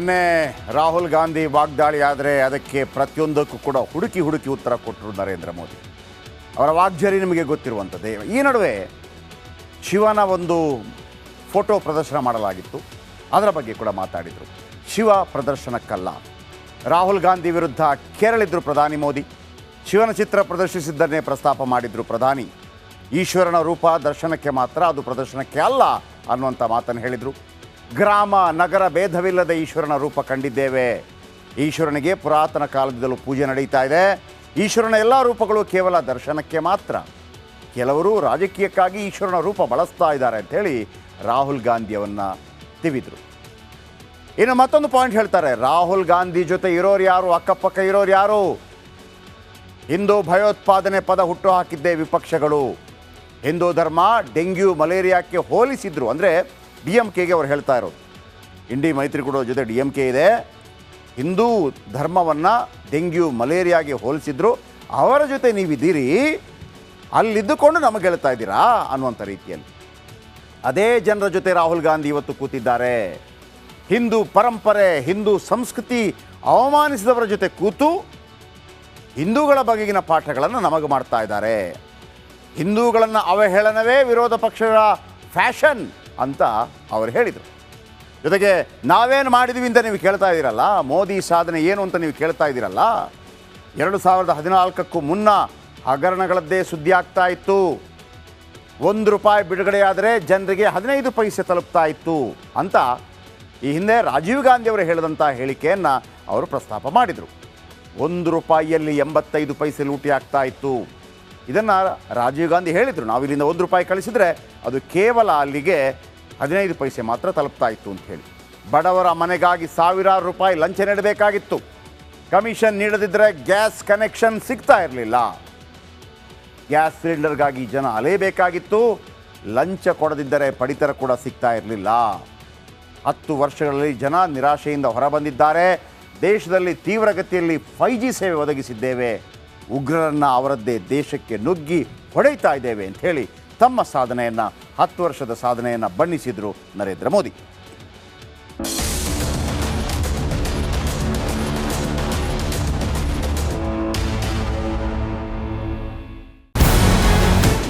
ನಿನ್ನೆ ರಾಹುಲ್ ಗಾಂಧಿ ವಾಗ್ದಾಳಿ ಆದರೆ ಅದಕ್ಕೆ ಪ್ರತಿಯೊಂದಕ್ಕೂ ಕೂಡ ಹುಡುಕಿ ಹುಡುಕಿ ಉತ್ತರ ಕೊಟ್ಟರು ನರೇಂದ್ರ ಮೋದಿ. ಅವರ ವಾಗ್ಜರಿ ನಿಮಗೆ ಗೊತ್ತಿರುವಂಥದ್ದೇ. ಈ ನಡುವೆ ಶಿವನ ಒಂದು ಫೋಟೋ ಪ್ರದರ್ಶನ ಮಾಡಲಾಗಿತ್ತು. ಅದರ ಬಗ್ಗೆ ಕೂಡ ಮಾತಾಡಿದರು. ಶಿವ ಪ್ರದರ್ಶನಕ್ಕಲ್ಲ. ರಾಹುಲ್ ಗಾಂಧಿ ವಿರುದ್ಧ ಕೇರಳಿದ್ರು ಪ್ರಧಾನಿ ಮೋದಿ. ಶಿವನ ಚಿತ್ರ ಪ್ರದರ್ಶಿಸಿದ್ದನ್ನೇ ಪ್ರಸ್ತಾಪ ಮಾಡಿದ್ರು ಪ್ರಧಾನಿ. ಈಶ್ವರನ ರೂಪ ದರ್ಶನಕ್ಕೆ ಮಾತ್ರ ಅದು ಪ್ರದರ್ಶನಕ್ಕೆ ಅಲ್ಲ ಅನ್ನುವಂಥ ಮಾತನ್ನು ಹೇಳಿದರು. ಗ್ರಾಮ, ನಗರ ಭೇದವಿಲ್ಲದ ಈಶ್ವರನ ರೂಪ ಕಂಡಿದ್ದೇವೆ. ಈಶ್ವರನಿಗೆ ಪುರಾತನ ಕಾಲದಿಂದಲೂ ಪೂಜೆ ನಡೀತಾ ಇದೆ. ಈಶ್ವರನ ಎಲ್ಲ ರೂಪಗಳು ಕೇವಲ ದರ್ಶನಕ್ಕೆ ಮಾತ್ರ. ಕೆಲವರು ರಾಜಕೀಯಕ್ಕಾಗಿ ಈಶ್ವರನ ರೂಪ ಬಳಸ್ತಾ ಇದ್ದಾರೆ ಅಂತೇಳಿ ರಾಹುಲ್ ಗಾಂಧಿಯವನ್ನ ತಿವಿದ್ರು. ಇನ್ನು ಮತ್ತೊಂದು ಪಾಯಿಂಟ್ ಹೇಳ್ತಾರೆ, ರಾಹುಲ್ ಗಾಂಧಿ ಜೊತೆ ಇರೋರು ಯಾರು? ಅಕ್ಕಪಕ್ಕ ಇರೋರು ಯಾರು? ಹಿಂದೂ ಭಯೋತ್ಪಾದನೆ ಪದ ಹುಟ್ಟು ಹಾಕಿದ್ದೆ ವಿಪಕ್ಷಗಳು. ಹಿಂದೂ ಧರ್ಮ ಡೆಂಗ್ಯೂ ಮಲೇರಿಯಾಕ್ಕೆ ಹೋಲಿಸಿದ್ರು. ಅಂದರೆ ಡಿ ಎಂ ಕೆಗೆ ಅವ್ರು ಹೇಳ್ತಾ ಇರೋದು. ಇಂಡಿ ಮೈತ್ರಿಕೂಟದ ಜೊತೆ ಡಿ ಎಂ ಕೆ ಇದೆ. ಹಿಂದೂ ಧರ್ಮವನ್ನು ಡೆಂಗ್ಯೂ ಮಲೇರಿಯಾಗೆ ಹೋಲಿಸಿದ್ರು. ಅವರ ಜೊತೆ ನೀವಿದ್ದೀರಿ. ಅಲ್ಲಿದ್ದುಕೊಂಡು ನಮಗೆ ಹೇಳ್ತಾ ಇದ್ದೀರಾ ಅನ್ನುವಂಥ ರೀತಿಯಲ್ಲಿ. ಅದೇ ಜನರ ಜೊತೆ ರಾಹುಲ್ ಗಾಂಧಿ ಇವತ್ತು ಕೂತಿದ್ದಾರೆ. ಹಿಂದೂ ಪರಂಪರೆ, ಹಿಂದೂ ಸಂಸ್ಕೃತಿ ಅವಮಾನಿಸಿದವರ ಜೊತೆ ಕೂತು ಹಿಂದೂಗಳ ಬಗೆಗಿನ ಪಾಠಗಳನ್ನು ನಮಗೆ ಮಾಡ್ತಾ ಇದ್ದಾರೆ. ಹಿಂದೂಗಳನ್ನು ಅವಹೇಳನವೇ ವಿರೋಧ ಪಕ್ಷಗಳ ಫ್ಯಾಷನ್. ಅಂತ ಅವರು ಹೇಳಿದರು. ಜೊತೆಗೆ ನಾವೇನು ಮಾಡಿದ್ವಿ ಅಂತ ನೀವು ಕೇಳ್ತಾ ಇದ್ದೀರಲ್ಲ, ಮೋದಿ ಸಾಧನೆ ಏನು ಅಂತ ನೀವು ಕೇಳ್ತಾ ಇದ್ದೀರಲ್ಲ, ಎರಡು ಸಾವಿರದ ಹದಿನಾಲ್ಕಕ್ಕೂ ಮುನ್ನ ಹಗರಣಗಳದ್ದೇ ಸುದ್ದಿ ಆಗ್ತಾ ಇತ್ತು. ಒಂದು ರೂಪಾಯಿ ಬಿಡುಗಡೆಯಾದರೆ ಜನರಿಗೆ ಹದಿನೈದು ಪೈಸೆ ತಲುಪ್ತಾ ಇತ್ತು ಅಂತ ಈ ಹಿಂದೆ ರಾಜೀವ್ ಗಾಂಧಿ ಅವರು ಹೇಳಿದಂಥ ಹೇಳಿಕೆಯನ್ನು ಅವರು ಪ್ರಸ್ತಾಪ ಮಾಡಿದರು. ಒಂದು ರೂಪಾಯಿಯಲ್ಲಿ ಎಂಬತ್ತೈದು ಪೈಸೆ ಲೂಟಿ ಆಗ್ತಾ ಇತ್ತು. ಇದನ್ನು ರಾಜೀವ್ ಗಾಂಧಿ ಹೇಳಿದರು. ನಾವು ಇಲ್ಲಿಂದ ಒಂದು ರೂಪಾಯಿ ಕಳಿಸಿದರೆ ಅದು ಕೇವಲ ಅಲ್ಲಿಗೆ ಹದಿನೈದು ಪೈಸೆ ಮಾತ್ರ ತಲುಪ್ತಾ ಇತ್ತು ಅಂತ ಹೇಳಿ. ಬಡವರ ಮನೆಗಾಗಿ ಸಾವಿರಾರು ರೂಪಾಯಿ ಲಂಚ ನೀಡಬೇಕಾಗಿತ್ತು. ಕಮಿಷನ್ ನೀಡದಿದ್ದರೆ ಗ್ಯಾಸ್ ಕನೆಕ್ಷನ್ ಸಿಗ್ತಾ ಇರಲಿಲ್ಲ. ಗ್ಯಾಸ್ ಸಿಲಿಂಡರ್ಗಾಗಿ ಜನ ಅಲೆಯಬೇಕಾಗಿತ್ತು. ಲಂಚ ಕೊಡದಿದ್ದರೆ ಪಡಿತರ ಕೂಡ ಸಿಗ್ತಾ ಇರಲಿಲ್ಲ. ಹತ್ತು ವರ್ಷಗಳಲ್ಲಿ ಜನ ನಿರಾಶೆಯಿಂದ ಹೊರಬಂದಿದ್ದಾರೆ. ದೇಶದಲ್ಲಿ ತೀವ್ರಗತಿಯಲ್ಲಿ ಫೈ ಸೇವೆ ಒದಗಿಸಿದ್ದೇವೆ. ಉಗ್ರರನ್ನು ಅವರದ್ದೇ ದೇಶಕ್ಕೆ ನುಗ್ಗಿ ಹೊಡೆಯುತ್ತಾ ಇದ್ದೇವೆ ಅಂತ ಹೇಳಿ ತಮ್ಮ ಸಾಧನೆಯನ್ನು, ಹತ್ತು ವರ್ಷದ ಸಾಧನೆಯನ್ನು ಬಣ್ಣಿಸಿದರು ನರೇಂದ್ರ ಮೋದಿ.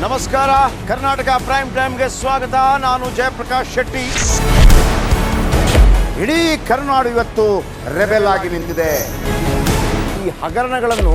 ನಮಸ್ಕಾರ, ಕರ್ನಾಟಕ ಪ್ರೈಮ್ ಟೈಮ್ಗೆ ಸ್ವಾಗತ. ನಾನು ಜಯಪ್ರಕಾಶ್ ಶೆಟ್ಟಿ. ಇಡೀ ಕರುನಾಡು ಇವತ್ತು ರೆಬೆಲ್ ಆಗಿ ನಿಂತಿದೆ. ಈ ಹಗರಣಗಳನ್ನು